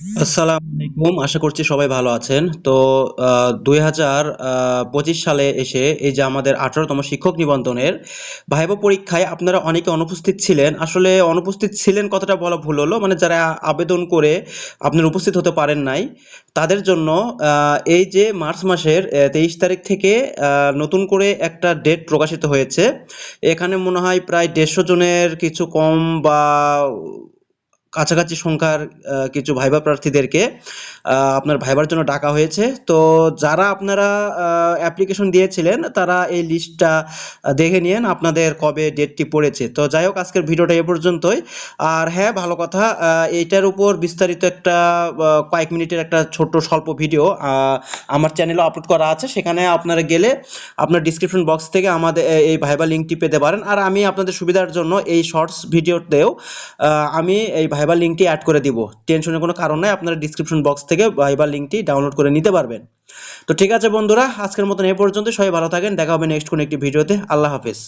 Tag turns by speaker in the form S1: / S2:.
S1: আসসালামু আলাইকুম, আশা করছি সবাই ভালো আছেন। তো দুই হাজার পঁচিশ সালে এসে এই যে আমাদের আঠারোতম শিক্ষক নিবন্ধনের ভাইবা পরীক্ষায় আপনারা অনেকে অনুপস্থিত ছিলেন। আসলে অনুপস্থিত ছিলেন কথাটা বলা ভুল হলো? মানে যারা আবেদন করে আপনারা উপস্থিত হতে পারেন নাই, তাদের জন্য এই যে মার্চ মাসের তেইশ তারিখ থেকে নতুন করে একটা ডেট প্রকাশিত হয়েছে। এখানে মনে হয় প্রায় দেড়শো জনের কিছু কম বা কাছাকাছি সংখ্যার কিছু ভাইবা প্রার্থীদেরকে আপনার ভাইবার জন্য ডাকা হয়েছে। তো যারা আপনারা অ্যাপ্লিকেশন দিয়েছিলেন, তারা এই লিস্টটা দেখে নিন আপনাদের কবে ডেটটি পড়েছে। তো যাই হোক, আজকের ভিডিওটা এ পর্যন্তই। আর হ্যাঁ ভালো কথা এইটার উপর বিস্তারিত একটা কয়েক মিনিটের একটা ছোট্ট স্বল্প ভিডিও আমার চ্যানেলে আপলোড করা আছে। সেখানে আপনারা গেলে আপনার ডিসক্রিপশন বক্স থেকে আমাদের এই ভাইবা লিঙ্কটি পেতে পারেন। আর আমি আপনাদের সুবিধার জন্য এই শর্টস ভিডিওতেও আমি এই ভাইবার লিঙ্কটি অ্যাড করে দিব। টেনশনের কোনো কারণ নাই, আপনারা ডিসক্রিপশন বক্স থেকে ভাইবার লিঙ্কটি ডাউনলোড করে নিতে পারবেন। তো ঠিক আছে বন্ধুরা, আজকের মতন এ পর্যন্ত সবাই ভালো থাকেন, দেখা হবে নেক্সট কোনো একটি ভিডিওতে, আল্লাহ হাফেজ।